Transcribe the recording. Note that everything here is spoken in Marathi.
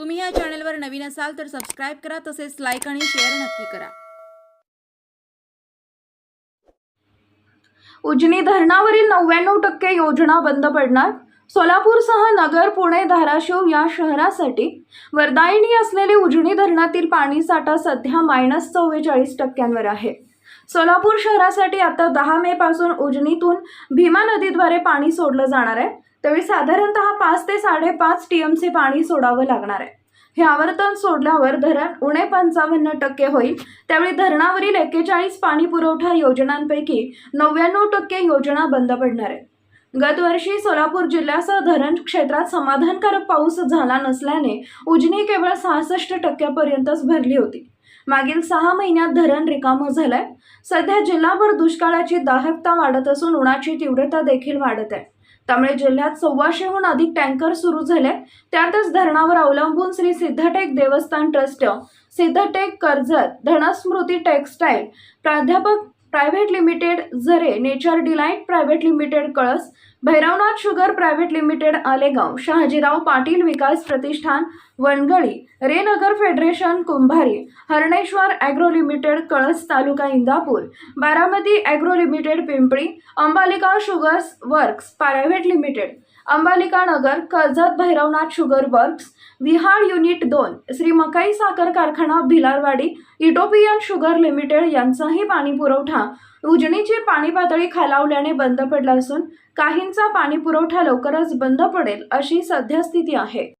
तुम्ही या चॅनलवर नवीन असाल तर सबस्क्राईब करा तसेच लाईक आणि शेअर नक्की करा. उजनी धरणावरील नव्याण्णव टक्के योजना बंद पडणार. सोलापूरसह नगर पुणे धाराशिव या शहरासाठी वरदायिनी असलेली उजनी धरणातील पाणीसाठा सध्या मायनस चव्वेचाळीस टक्क्यांवर आहे. सोलापूर शहरासाठी आता दहा मे पासून उजनीतून भीमा नदीद्वारे पाणी सोडलं जाणार आहे. त्यावेळी साधारणतः पाच ते साडेपाच टी एम सी पाणी सोडावं लागणार आहे. हे आवर्तन सोडल्यावर धरण उणे पंचावन्न टक्के होईल. त्यावेळी धरणावरील एक्केचाळीस पाणी पुरवठा योजनांपैकी नव्याण्णव टक्के योजना बंद पडणार आहे. गतवर्षी सोलापूर जिल्ह्यासह धरण क्षेत्रात समाधानकारक पाऊस झाला नसल्याने उजनी केवळ सहासष्ट टक्क्यापर्यंतच भरली होती. मागील सहा महिन्यात धरण रिकामं झालंय. सध्या जिल्हाभर दुष्काळाची दाहकता वाढत असून उन्हाची तीव्रता देखील वाढत आहे. त्यामुळे जिल्ह्यात सव्वाशेहून अधिक टँकर सुरू झाले. त्यातच धरणावर अवलंबून श्री सिद्धटेक देवस्थान ट्रस्ट सिद्धटेक कर्जत धनस्मृती टेक्स्टाईल प्राध्यापक private limited Zare nature delight private limited Kalas Bhairavnath sugar private limited Alegaon. Shahajirao Patil Vikas Pratishthan Wangali. रेनगर federation Kumbhari. Harneshwar agro limited Kalas taluka Indapur. Baramati agro limited Pimpli Ambalika sugars works private limited. Ambalika Nagar Karjat Bhairavnath sugar works Vihal unit दोन. श्री मकाई साखर कारखाना भिलारवाडी. इटोपियन शुगर लिमिटेड यांचाही पाणी पुरवठा उजनीची पाणी पातळी खालावल्याने बंद पडला असून काहींचा पाणी पुरवठा लवकरच बंद पडेल अशी सध्यास्थिती आहे.